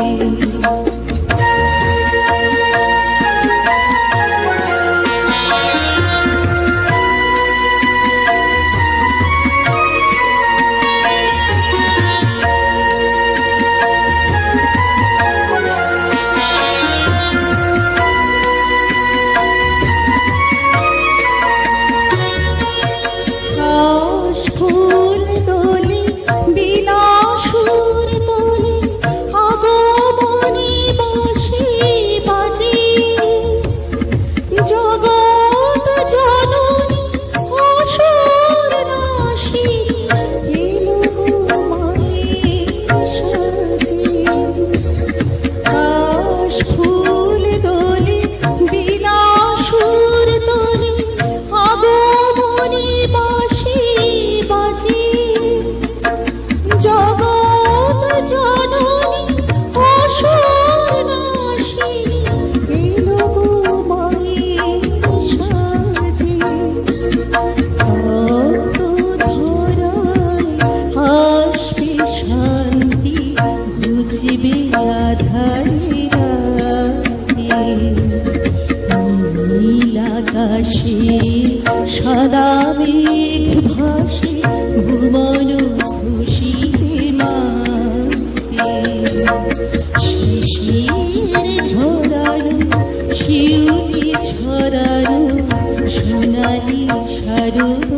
You. হাসি সদা মেঘ ভাসি ভুবন খুশি শিশির ঝরানো শিউলি ছড়ানো সোনালি সারু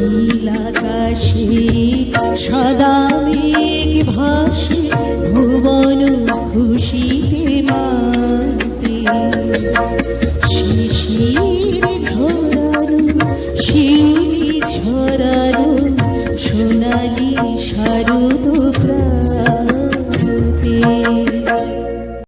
নীল আকাশে সদা মেঘ শিশির ঝরানো শিউলি ঝরা